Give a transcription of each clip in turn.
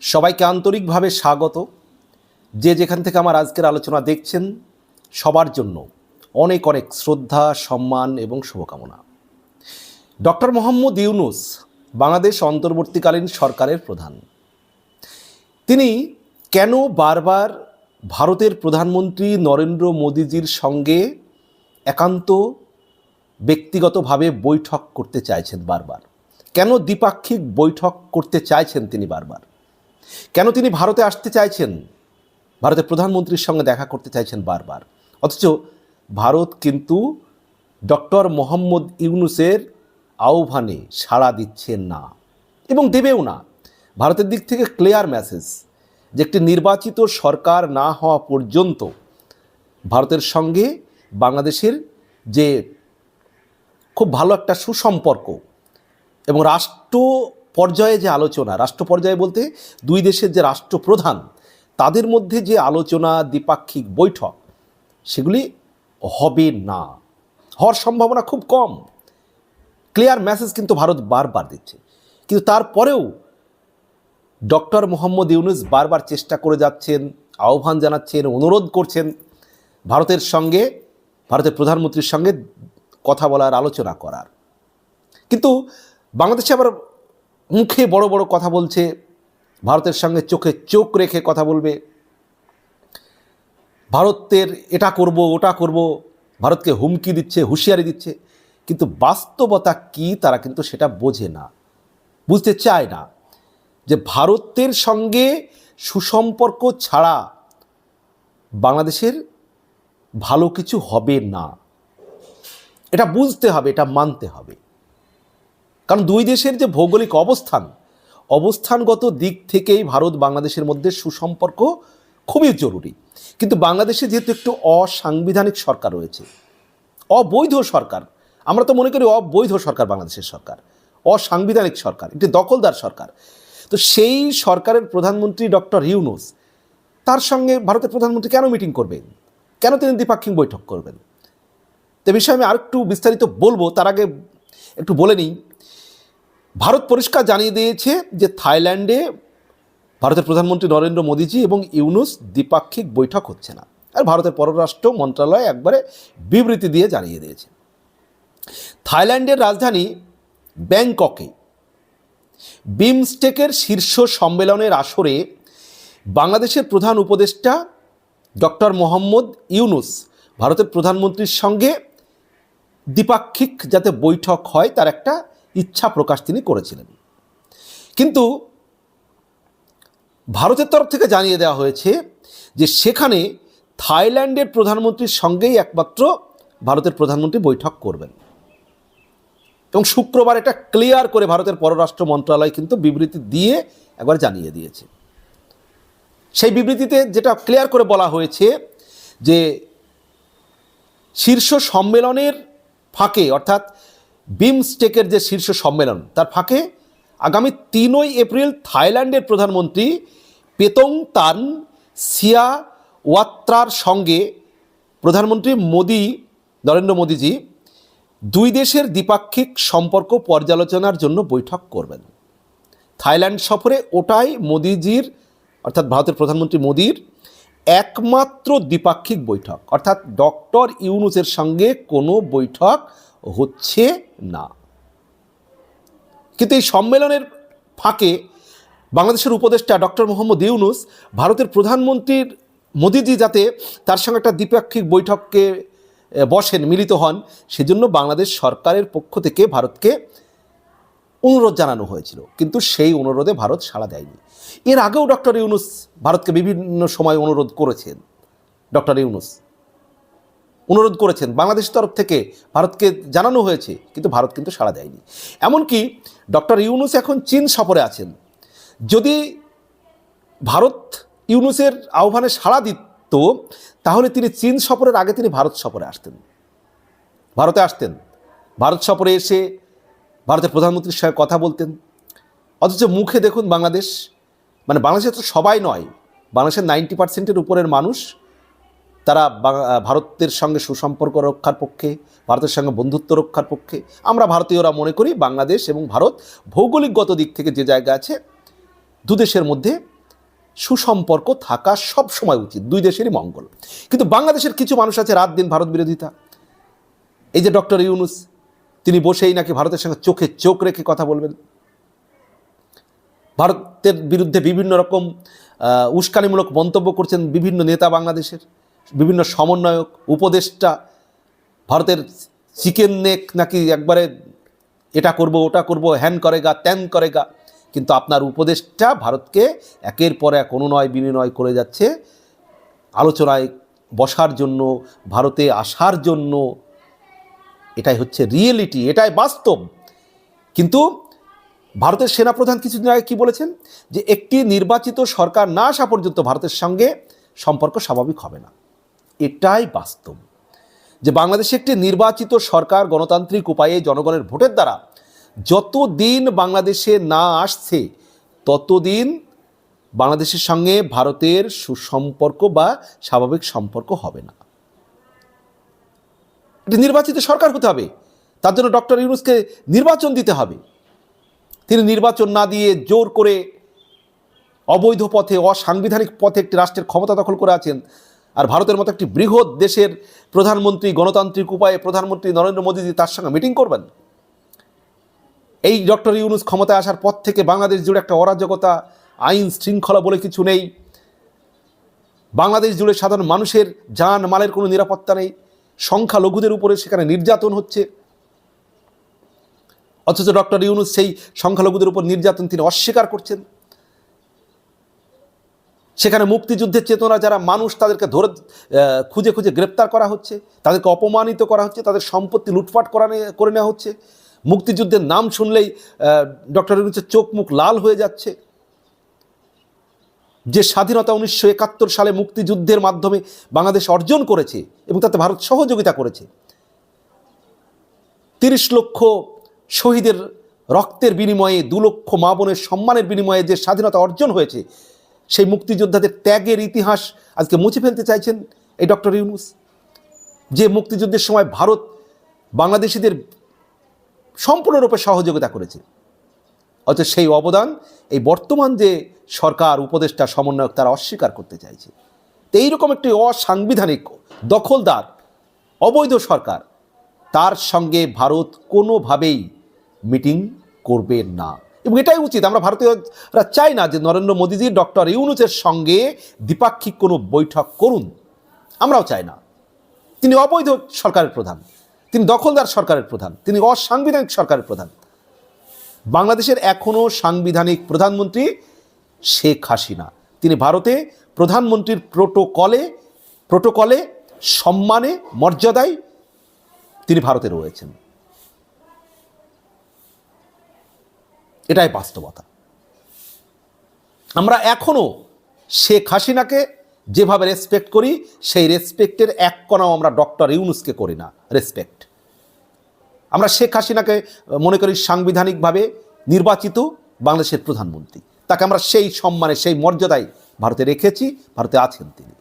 সবাইকে আন্তরিকভাবে স্বাগত। যে যেখান থেকে আমার আজকের আলোচনা দেখছেন, সবার জন্য অনেক অনেক শ্রদ্ধা, সম্মান এবং শুভকামনা। ডক্টর মোহাম্মদ ইউনুস বাংলাদেশ অন্তর্বর্তীকালীন সরকারের প্রধান। তিনি কেন বারবার ভারতের প্রধানমন্ত্রী নরেন্দ্র মোদীজির সঙ্গে একান্ত ব্যক্তিগতভাবে বৈঠক করতে চাইছেন বারবার? কেন দ্বিপাক্ষিক বৈঠক করতে চাইছেন তিনি বারবার? কেন তিনি ভারতে আসতে চাইছেন? ভারতের প্রধানমন্ত্রীর সঙ্গে দেখা করতে চাইছেন বারবার। অথচ ভারত কিন্তু ডক্টর মোহাম্মদ ইউনুসের আহ্বানে সাড়া দিচ্ছে না এবং দেবেও না। ভারতের দিক থেকে ক্লিয়ার মেসেজ যে একটি নির্বাচিত সরকার না হওয়া পর্যন্ত ভারতের সঙ্গে বাংলাদেশের যে খুব ভালো একটা সুসম্পর্ক এবং রাষ্ট্র পর্যায়ে যে আলোচনা, রাষ্ট্র পর্যায়ে বলতে দুই দেশের যে রাষ্ট্রপ্রধান, তাদের মধ্যে যে আলোচনা দ্বিপাক্ষিক বৈঠক, সেগুলি হবে না। হওয়ার সম্ভাবনা খুব কম। ক্লিয়ার মেসেজ কিন্তু ভারত বারবার দিচ্ছে। কিন্তু তারপরেও ডক্টর মোহাম্মদ ইউনুস বারবার চেষ্টা করে যাচ্ছেন, আহ্বান জানাচ্ছেন, অনুরোধ করছেন ভারতের সঙ্গে, ভারতের প্রধানমন্ত্রীর সঙ্গে কথা বলার, আলোচনা করার। কিন্তু বাংলাদেশে আবার মুখে বড় বড় কথা বলছে, ভারতের সঙ্গে চোখে চোখ রেখে কথা বলবে। ভারতের এটা করব, ওটা করব, ভারতকে হুমকি দিচ্ছে, হুঁশিয়ারি দিচ্ছে, কিন্তু বাস্তবতা কি তারা কিন্তু সেটা বোঝে না। বুঝতে চায় না যে ভারতের সঙ্গে সুসম্পর্ক ছাড়া বাংলাদেশের ভালো কিছু হবে না। এটা বুঝতে হবে, এটা মানতে হবে। কারণ দুই দেশের যে ভৌগোলিক অবস্থান, অবস্থানগত দিক থেকেই ভারত বাংলাদেশের মধ্যে সুসম্পর্ক খুবই জরুরি। কিন্তু বাংলাদেশে যেহেতু একটু অসাংবিধানিক সরকার রয়েছে, অবৈধ সরকার, আমরা তো মনে করি অবৈধ সরকার বাংলাদেশের সরকার, অসাংবিধানিক সরকার, একটি দখলদার সরকার। তো সেই সরকারের প্রধানমন্ত্রী ডক্টর ইউনুস, তার সঙ্গে ভারতের প্রধানমন্ত্রী কেন মিটিং করবেন? কেন তিনি দ্বিপাক্ষিক বৈঠক করবেন? তো বিষয়ে আমি আরেকটু বিস্তারিত বলব, তার আগে একটু বলে নিই ভারত পরিষ্কার জানিয়ে দিয়েছে যে থাইল্যান্ডে ভারতের প্রধানমন্ত্রী নরেন্দ্র মোদীজি এবং ইউনুস দ্বিপাক্ষিক বৈঠক হচ্ছে না। আর ভারতের পররাষ্ট্র মন্ত্রণালয় একবারে বিবৃতি দিয়ে জানিয়ে দিয়েছে। থাইল্যান্ডের রাজধানী ব্যাংককে বিমস্টেকের শীর্ষ সম্মেলনের আসরে বাংলাদেশের প্রধান উপদেষ্টা ডক্টর মোহাম্মদ ইউনুস ভারতের প্রধানমন্ত্রীর সঙ্গে দ্বিপাক্ষিক যাতে বৈঠক হয় তার একটা ইচ্ছা প্রকাশ তিনি করেছিলেন। কিন্তু ভারতের তরফ থেকে জানিয়ে দেওয়া হয়েছে যে সেখানে থাইল্যান্ডের প্রধানমন্ত্রীর সঙ্গেই একমাত্র ভারতের প্রধানমন্ত্রী বৈঠক করবেন। এবং শুক্রবার এটা ক্লিয়ার করে ভারতের পররাষ্ট্র মন্ত্রণালয় কিন্তু বিবৃতি দিয়ে একবার জানিয়ে দিয়েছে। সেই বিবৃতিতে যেটা ক্লিয়ার করে বলা হয়েছে যে শীর্ষ সম্মেলনের ফাঁকে অর্থাৎ বিমস্টেকের যে শীর্ষ সম্মেলন, তার ফাঁকে আগামী তিনই এপ্রিল থাইল্যান্ডের প্রধানমন্ত্রী পেতং তান সিয়া ওয়াত্রার সঙ্গে প্রধানমন্ত্রী মোদি, নরেন্দ্র মোদীজি দুই দেশের দ্বিপাক্ষিক সম্পর্ক পর্যালোচনার জন্য বৈঠক করবেন। থাইল্যান্ড সফরে ওটাই মোদিজির, অর্থাৎ ভারতের প্রধানমন্ত্রী মোদির একমাত্র দ্বিপাক্ষিক বৈঠক। অর্থাৎ ডক্টর ইউনুসের সঙ্গে কোনো বৈঠক হচ্ছে না। কিন্তু এই সম্মেলনের ফাঁকে বাংলাদেশের উপদেষ্টা ডক্টর মোহাম্মদ ইউনুস ভারতের প্রধানমন্ত্রীর মোদিজি যাতে তার সঙ্গে একটা দ্বিপাক্ষিক বৈঠককে বসেন, মিলিত হন, সেজন্য বাংলাদেশ সরকারের পক্ষ থেকে ভারতকে অনুরোধ জানানো হয়েছিল। কিন্তু সেই অনুরোধে ভারত সাড়া দেয়নি। এর আগেও ডক্টর ইউনুস ভারতকে বিভিন্ন সময় অনুরোধ করেছেন। ডক্টর ইউনুস অনুরোধ করেছেন। বাংলাদেশের তরফ থেকে ভারতকে জানানো হয়েছে, কিন্তু ভারত কিন্তু সাড়া দেয়নি। এমনকি ডক্টর ইউনুস এখন চীন সফরে আছেন। যদি ভারত ইউনুসের আহ্বানে সাড়া দিত, তাহলে তিনি চীন সফরের আগে তিনি ভারত সফরে আসতেন। ভারতে আসতেন। ভারত সফরে এসে ভারতের প্রধানমন্ত্রীর সঙ্গে কথা বলতেন। অথচ মুখে দেখুন বাংলাদেশ মানে বাংলাদেশে তো সবাই নয়, বাংলাদেশের নাইনটি পার্সেন্টের উপরের মানুষ তারা ভারতের সঙ্গে সুসম্পর্ক রক্ষার পক্ষে, ভারতের সঙ্গে বন্ধুত্ব রক্ষার পক্ষে, আমরা ভারতীয়রা মনে করি বাংলাদেশ এবং ভারত ভৌগোলিকগত দিক থেকে যে জায়গা আছে, দু দেশের মধ্যে সুসম্পর্ক থাকা সব সময় উচিত, দুই দেশেরই মঙ্গল। কিন্তু বাংলাদেশের কিছু মানুষ আছে রাত দিন ভারত বিরোধিতা। এই যে ডক্টর ইউনুস, তিনি বসেই নাকি ভারতের সঙ্গে চোখে চোখ রেখে কথা বলবেন। ভারতের বিরুদ্ধে বিভিন্ন রকম উস্কানিমূলক মন্তব্য করছেন বিভিন্ন নেতা বাংলাদেশের। বিভিন্ন সমন্বয়ক উপদেষ্টা, ভারতের চিকেন নেক নাকি একবারে এটা করব, ওটা করব, হ্যান করেগা, ত্যান করেগা, কিন্তু আপনার উপদেশটা ভারতকে একের পর এক অনুনয় বিনিময় করে যাচ্ছে। আলোচনায় বসার জন্য, ভারতে আসার জন্য, এটাই হচ্ছে রিয়েলিটি এটাই বাস্তব। কিন্তু ভারতের সেনাপ্রধান কিছুদিন আগে কী বলেছেন? যে একটি নির্বাচিত সরকার না আসা পর্যন্ত ভারতের সঙ্গে সম্পর্ক স্বাভাবিক হবে না। এটাই বাস্তব যে বাংলাদেশে একটি নির্বাচিত সরকার গণতান্ত্রিক উপায়ে জনগণের ভোটের দ্বারা যতদিন বাংলাদেশে না আসছে, ততদিন বাংলাদেশের সঙ্গে ভারতের সুসম্পর্ক বা স্বাভাবিক সম্পর্ক হবে না। একটি নির্বাচিত সরকার হতে হবে, তার জন্য ডক্টর ইউনুসকে নির্বাচন দিতে হবে। তিনি নির্বাচন না দিয়ে জোর করে অবৈধ পথে, অসাংবিধানিক পথে একটি রাষ্ট্রের ক্ষমতা দখল করে আছেন। আর ভারতের মতো একটি বৃহৎ দেশের প্রধানমন্ত্রী, গণতান্ত্রিক উপায়ে প্রধানমন্ত্রী নরেন্দ্র মোদীজি তার সঙ্গে মিটিং করবেন? এই ডক্টর ইউনুস ক্ষমতায় আসার পর থেকে বাংলাদেশ জুড়ে একটা অরাজকতা, আইন শৃঙ্খলা বলে কিছু নেই। বাংলাদেশ জুড়ে সাধারণ মানুষের যান মালের কোনো নিরাপত্তা নেই। সংখ্যালঘুদের উপরে সেখানে নির্যাতন হচ্ছে। অথচ ডক্টর ইউনুস সেই সংখ্যালঘুদের উপর নির্যাতন তিনি অস্বীকার করছেন। সেখানে মুক্তিযুদ্ধের চেতনা যারা মানুষ তাদেরকে ধরে খুঁজে খুঁজে গ্রেপ্তার করা হচ্ছে, তাদেরকে অপমানিত করা হচ্ছে, তাদের সম্পত্তি লুটপাট করা করে নেওয়া হচ্ছে। মুক্তিযুদ্ধের নাম শুনলেই ডক্টর ইউনুসের চোখ মুখ লাল হয়ে যাচ্ছে। যে স্বাধীনতা উনিশশো একাত্তর সালে মুক্তিযুদ্ধের মাধ্যমে বাংলাদেশ অর্জন করেছে এবং তাতে ভারত সহযোগিতা করেছে, তিরিশ লক্ষ শহীদের রক্তের বিনিময়ে, দু লক্ষ মা বোনের সম্মানের বিনিময়ে যে স্বাধীনতা অর্জন হয়েছে সেই মুক্তিযোদ্ধাদের ত্যাগের ইতিহাস আজকে মুছে ফেলতে চাইছেন এই ডক্টর ইউনুস। যে মুক্তিযুদ্ধের সময় ভারত বাংলাদেশিদের সম্পূর্ণরূপে সহযোগিতা করেছে। অথচ সেই অবদান, এই বর্তমান যে সরকার, উপদেষ্টা, সমন্বয়ক, তারা অস্বীকার করতে চাইছে। তো এইরকম একটি অসাংবিধানিক দখলদার, অবৈধ সরকার, তার সঙ্গে ভারত কোনোভাবেই মিটিং করবে না। এবং এটাই উচিত। আমরা ভারতীয়রা চাই না যে নরেন্দ্র মোদীজি, ডক্টর ইউনুসের সঙ্গে দ্বিপাক্ষিক কোনো বৈঠক করুন। আমরাও চাই না। তিনি অবৈধ সরকারের প্রধান, তিনি দখলদার সরকারের প্রধান, তিনি অসাংবিধানিক সরকারের প্রধান। বাংলাদেশের এখনও সাংবিধানিক প্রধানমন্ত্রী শেখ হাসিনা। তিনি ভারতে প্রধানমন্ত্রীর প্রোটোকলে প্রোটোকলে সম্মানে, মর্যাদায় তিনি ভারতে রয়েছেন। এটাই বাস্তবতা। আমরা এখনও শেখ হাসিনাকে যেভাবে রেসপেক্ট করি, সেই রেসপেক্টের এক কণাও আমরা ডক্টর ইউনুসকে করি না রেসপেক্ট আমরা শেখ হাসিনাকে, মনে করি, সাংবিধানিকভাবে নির্বাচিত বাংলাদেশের প্রধানমন্ত্রী। তাকে আমরা সেই সম্মানে সেই মর্যাদায় ভারতে রেখেছি, ভারতে আছেন তিনি।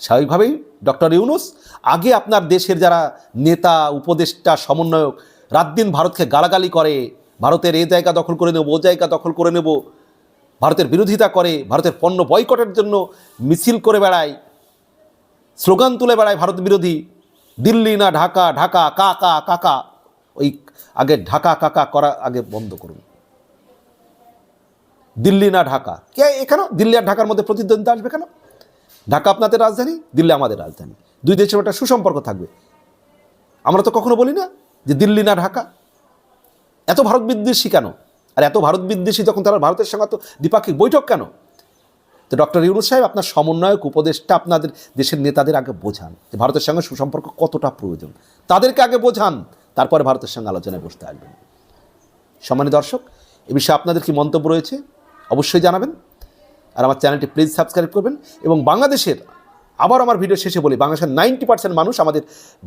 স্বাভাবিকভাবেই ডক্টর ইউনুস, আগে আপনার দেশের যারা নেতা, উপদেষ্টা, সমন্বয়ক রাত দিন ভারতকে গালাগালি করে, ভারতের এই জায়গা দখল করে নেব, ও জায়গা দখল করে নেব। ভারতের বিরোধিতা করে, ভারতের পণ্য বয়কটের জন্য মিছিল করে বেড়ায়। স্লোগান তুলে বেড়ায় ভারত বিরোধী। দিল্লি না ঢাকা ঢাকা কাকা কাকা ওই আগে ঢাকা কাকা করা আগে বন্ধ করুন। দিল্লি না ঢাকা। কে এখানে? দিল্লি আর ঢাকার মধ্যে প্রতিদ্বন্দ্বিতা আসবে কেন? ঢাকা আপনাদের রাজধানী, দিল্লি আমাদের রাজধানী। দুই দেশের একটা সুসম্পর্ক থাকবে। আমরা তো কখনো বলি না যে দিল্লি না ঢাকা? এত ভারত বিদ্বেষী কেন? আর এত ভারত বিদ্বেষী যখন তারা ভারতের সঙ্গে তো দ্বিপাক্ষিক বৈঠক কেন? তো ডক্টর ইউনুস সাহেব আপনার সমন্বয়ক, উপদেষ্টা আপনাদের দেশের নেতাদের আগে বোঝান যে ভারতের সঙ্গে সুসম্পর্ক কতটা প্রয়োজন। তাদেরকে আগে বোঝান, তারপরে ভারতের সঙ্গে আলোচনায় বসতে আসবেন। সম্মানিত দর্শক, এ বিষয়ে আপনাদের কি মন্তব্য রয়েছে অবশ্যই জানাবেন। আর আমার চ্যানেলটি প্লিজ সাবস্ক্রাইব করবেন এবং বাংলাদেশের, আবার আমার ভিডিও শেষে বলি, বাংলাদেশের নাইনটি পার্সেন্ট মানুষ আমাদের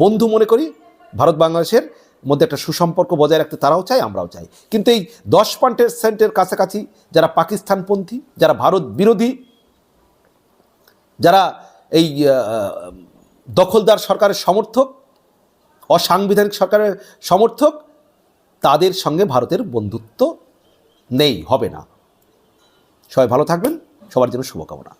বন্ধু মনে করি, ভারত বাংলাদেশের মধ্যে একটা সুসম্পর্ক বজায় রাখতে তারাও চায়, আমরাও চাই। কিন্তু এই দশ পার্সেন্টের কাছাকাছি যারা পাকিস্তানপন্থী, যারা ভারত বিরোধী, যারা এই দখলদার সরকারের সমর্থক, অসাংবিধানিক সরকারের সমর্থক, তাদের সঙ্গে ভারতের বন্ধুত্ব নেই, হবে না। সবাই ভালো থাকবেন, সবার জন্য শুভকামনা।